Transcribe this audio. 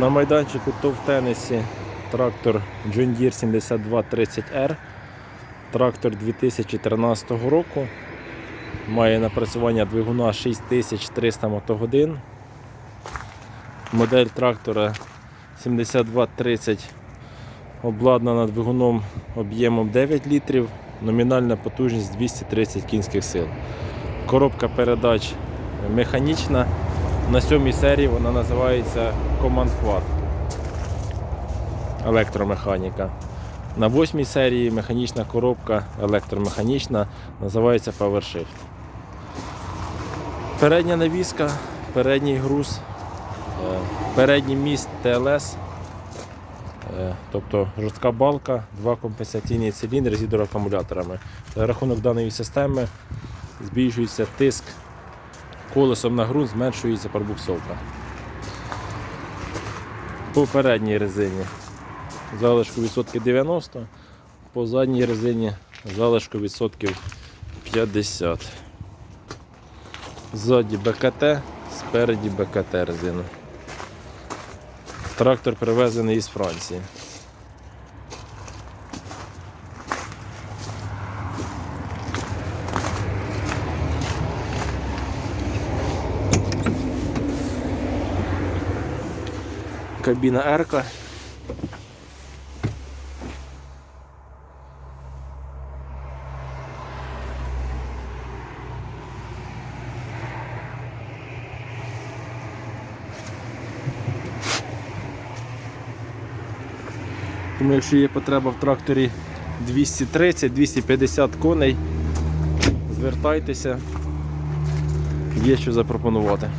На майданчику то в тенісі трактор John Deere 7230R. Трактор 2013 року. Має напрацювання двигуна 6300 мотогодин. Модель трактора 7230 обладнана двигуном об'ємом 9 літрів, номінальна потужність 230 кінських сил. Коробка передач механічна. На сьомій серії вона називається Command Quad. Електромеханіка. На восьмій серії механічна коробка електромеханічна називається PowerShift. Передня навіска, передній груз, е, передній міст ТЛС, е, тобто жорстка балка, два компенсаційні циліндри з гідроакумуляторами. За рахунок даної системи збільшується тиск колесом на ґрунт, зменшується пробуксовка. По передній резині залишку відсотків 90, по задній резині залишку відсотків 50. Ззаді БКТ, спереді БКТ резина. Трактор привезений із Франції. Кабіна Ерка. Тому якщо є потреба в тракторі 230-250 коней, звертайтеся, є що запропонувати.